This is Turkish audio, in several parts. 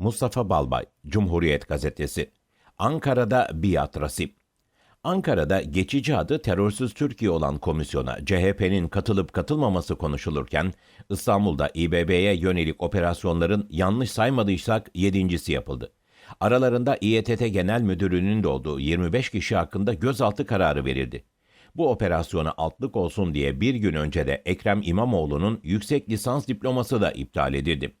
Mustafa Balbay, Cumhuriyet Gazetesi. Ankara'da biat rasip. Ankara'da geçici adı Terörsüz Türkiye olan komisyona CHP'nin katılıp katılmaması konuşulurken İstanbul'da İBB'ye yönelik operasyonların yanlış saymadıysak yedincisi yapıldı. Aralarında İETT Genel Müdürü'nün de olduğu 25 kişi hakkında gözaltı kararı verildi. Bu operasyona altlık olsun diye bir gün önce de Ekrem İmamoğlu'nun yüksek lisans diploması da iptal edildi.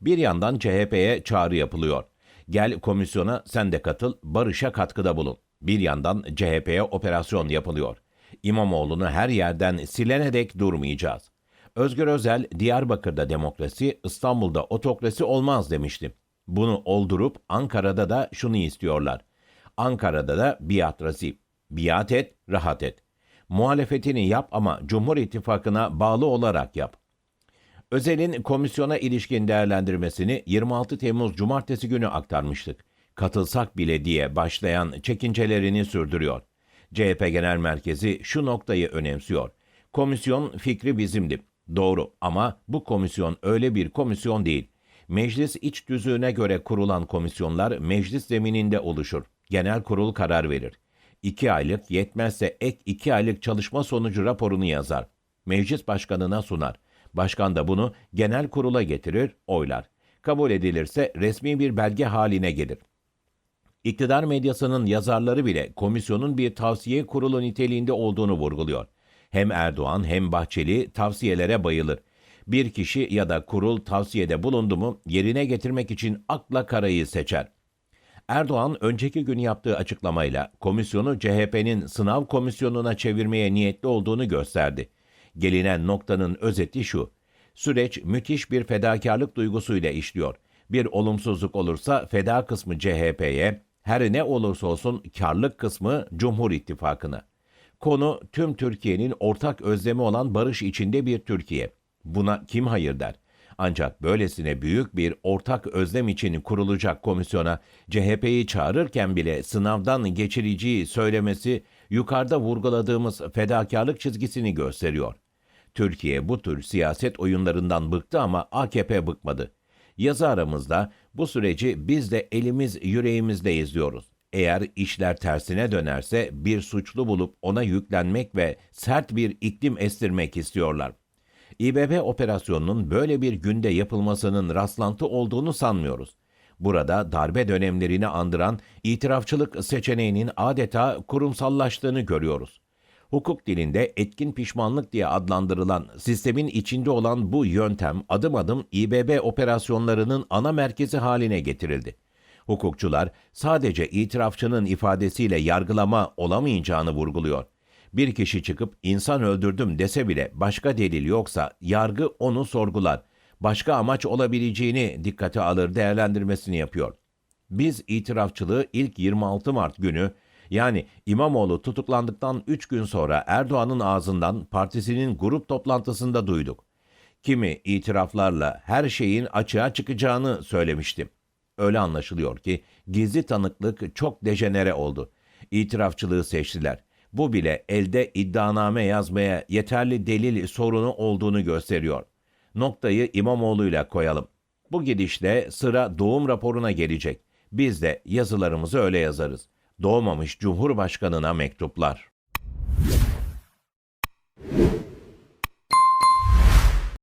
Bir yandan CHP'ye çağrı yapılıyor. Gel komisyona sen de katıl, barışa katkıda bulun. Bir yandan CHP'ye operasyon yapılıyor. İmamoğlu'nu her yerden silene dek durmayacağız. Özgür Özel, Diyarbakır'da demokrasi, İstanbul'da otokrasi olmaz demişti. Bunu oldurup Ankara'da da şunu istiyorlar. Ankara'da da biat rasip. Biat et, rahat et. Muhalefetini yap ama Cumhur İttifakı'na bağlı olarak yap. Özel'in komisyona ilişkin değerlendirmesini 26 Temmuz Cumartesi günü aktarmıştık. Katılsak bile diye başlayan çekincelerini sürdürüyor. CHP Genel Merkezi şu noktayı önemsiyor. Komisyon fikri bizimdi. Doğru ama bu komisyon öyle bir komisyon değil. Meclis iç düzüğüne göre kurulan komisyonlar meclis zemininde oluşur. Genel kurul karar verir. İki aylık yetmezse ek iki aylık çalışma sonucu raporunu yazar. Meclis başkanına sunar. Başkan da bunu genel kurula getirir, oylar. Kabul edilirse resmi bir belge haline gelir. İktidar medyasının yazarları bile komisyonun bir tavsiye kurulu niteliğinde olduğunu vurguluyor. Hem Erdoğan hem Bahçeli tavsiyelere bayılır. Bir kişi ya da kurul tavsiyede bulundu mu yerine getirmek için akla karayı seçer. Erdoğan önceki gün yaptığı açıklamayla komisyonu CHP'nin sınav komisyonuna çevirmeye niyetli olduğunu gösterdi. Gelinen noktanın özeti şu. Süreç müthiş bir fedakarlık duygusuyla işliyor. Bir olumsuzluk olursa feda kısmı CHP'ye, her ne olursa olsun karlık kısmı Cumhur İttifakı'na. Konu tüm Türkiye'nin ortak özlemi olan barış içinde bir Türkiye. Buna kim hayır der? Ancak böylesine büyük bir ortak özlem için kurulacak komisyona CHP'yi çağırırken bile sınavdan geçireceği söylemesi yukarıda vurguladığımız fedakarlık çizgisini gösteriyor. Türkiye bu tür siyaset oyunlarından bıktı ama AKP bıkmadı. Yazı aramızda bu süreci biz de elimiz yüreğimizde izliyoruz. Eğer işler tersine dönerse bir suçlu bulup ona yüklenmek ve sert bir iklim estirmek istiyorlar. İBB operasyonunun böyle bir günde yapılmasının rastlantı olduğunu sanmıyoruz. Burada darbe dönemlerini andıran itirafçılık seçeneğinin adeta kurumsallaştığını görüyoruz. Hukuk dilinde etkin pişmanlık diye adlandırılan sistemin içinde olan bu yöntem adım adım İBB operasyonlarının ana merkezi haline getirildi. Hukukçular sadece itirafçının ifadesiyle yargılama olamayacağını vurguluyor. Bir kişi çıkıp insan öldürdüm dese bile başka delil yoksa yargı onu sorgular. Başka amaç olabileceğini dikkate alır değerlendirmesini yapıyor. Biz itirafçılığı ilk 26 Mart günü yani İmamoğlu tutuklandıktan 3 gün sonra Erdoğan'ın ağzından partisinin grup toplantısında duyduk. Kimi itiraflarla her şeyin açığa çıkacağını söylemiştim. Öyle anlaşılıyor ki gizli tanıklık çok dejenere oldu. İtirafçılığı seçtiler. Bu bile elde iddianame yazmaya yeterli delil sorunu olduğunu gösteriyor. Noktayı İmamoğlu'yla koyalım. Bu gidişle sıra doğum raporuna gelecek. Biz de yazılarımızı öyle yazarız. Doğmamış Cumhurbaşkanına mektuplar.